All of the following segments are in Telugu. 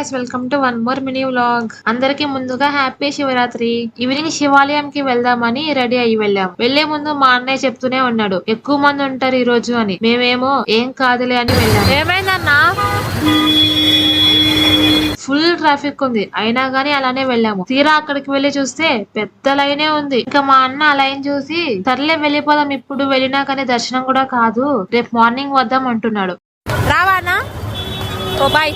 Guys welcome to one more mini vlog అందరికి ముందుగా హ్యాపీ శివరాత్రి. ఈవినింగ్ శివాలయంకి వెళ్దామని రెడీ అయ్యి వెళ్ళాం. వెళ్ళే ముందు మా అన్నయ్య చెప్తూనే ఉన్నాడు ఎక్కువ మంది ఉంటారు ఈ రోజు అని. మేమేమో ఏం కాదులే అని వెళ్ళాం. ఏమైందన్నా? ఫుల్ ట్రాఫిక్ ఉంది. అయినా గానీ అలానే వెళ్ళాము. తీరా అక్కడికి వెళ్ళి చూస్తే పెద్ద లైనే ఉంది. ఇంకా మా అన్న ఆ లైన్ చూసి సర్లే వెళ్ళిపోదాం. ఇప్పుడు వెళ్ళినా కానీ దర్శనం కూడా కాదు. రేపు మార్నింగ్ వద్దాం అంటున్నాడు. రావానా ఓ బాయ్.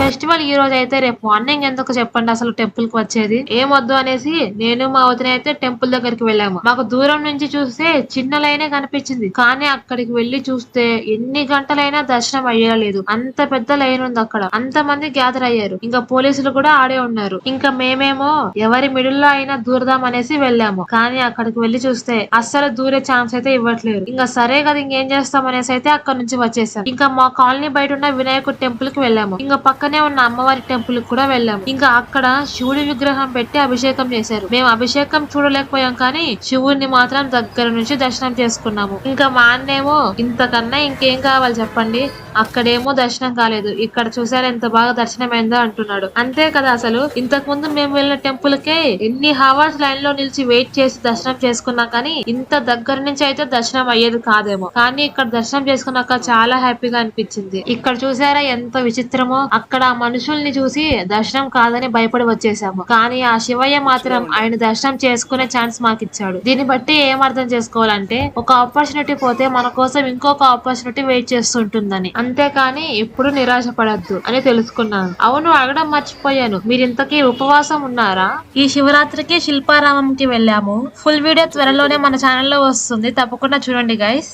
ఫెస్టివల్ ఈ రోజు అయితే రేపు మార్నింగ్ ఎందుకు చెప్పండి అసలు టెంపుల్కి వచ్చేది? ఏమొద్దు అనేసి నేను మా వదిన అయితే టెంపుల్ దగ్గరికి వెళ్ళాము. మాకు దూరం నుంచి చూస్తే చిన్న లైనే కనిపించింది. కానీ అక్కడికి వెళ్ళి చూస్తే ఎన్ని గంటలైనా దర్శనం అయ్యలేదు అంత పెద్ద లైన్ ఉంది అక్కడ. అంత మంది గ్యాదర్ అయ్యారు. ఇంకా పోలీసులు కూడా ఆడే ఉన్నారు. ఇంకా మేమేమో ఎవరి మిడిల్లో అయినా దూరదాం అనేసి వెళ్ళాము. కానీ అక్కడికి వెళ్ళి చూస్తే అస్సలు దూరే ఛాన్స్ అయితే ఇవ్వట్లేదు. ఇంకా సరే కదా ఇంకేం చేస్తాం అనేసి అయితే అక్కడ నుంచి వచ్చేసాం. ఇంకా మా కాలనీ బయట ఉన్న వినాయకుడు టెంపుల్కి వెళ్ళాము. ఇంకా పక్క పక్కనే ఉన్న అమ్మవారి టెంపుల్ కూడా వెళ్ళాము. ఇంకా అక్కడ శివుడి విగ్రహం పెట్టి అభిషేకం చేశారు. మేము అభిషేకం చూడలేకపోయాం కానీ శివుడిని మాత్రం దగ్గర నుంచి దర్శనం చేసుకున్నాము. ఇంకా మా అన్నేమో ఇంతకన్నా ఇంకేం కావాలి చెప్పండి? అక్కడేమో దర్శనం కాలేదు. ఇక్కడ చూసారా ఎంత బాగా దర్శనమైందో అంటున్నాడు. అంతే కదా అసలు. ఇంతకు ముందు మేము వెళ్ళిన టెంపుల్ కే ఎన్ని హవర్స్ లైన్లో నిలిచి వెయిట్ చేసి దర్శనం చేసుకున్నాం కానీ ఇంత దగ్గర నుంచి అయితే దర్శనం అయ్యేది కాదేమో. కానీ ఇక్కడ దర్శనం చేసుకున్నాక చాలా హ్యాపీగా అనిపించింది. ఇక్కడ చూసారా ఎంత విచిత్రమో. అక్కడ ఆ మనుషుల్ని చూసి దర్శనం కాదని భయపడి వచ్చేసాము. కానీ ఆ శివయ్య మాత్రం ఆయన దర్శనం చేసుకునే ఛాన్స్ మాకు ఇచ్చాడు దీన్ని బట్టి ఏం అర్థం చేసుకోవాలంటే ఒక ఆపర్చునిటీ పోతే మన కోసం ఇంకొక ఆపర్చునిటీ వెయిట్ చేస్తుంటుందని. అంతేకాని ఎప్పుడు నిరాశపడద్దు అని తెలుసుకున్నాను. అవును అడగడం మర్చిపోయాను. మీరు ఇంతకీ ఉపవాసం ఉన్నారా? ఈ శివరాత్రికి శిల్పారామంకి వెళ్ళాము. ఫుల్ వీడియో త్వరలోనే మన ఛానల్లో వస్తుంది. తప్పకుండా చూడండి గైస్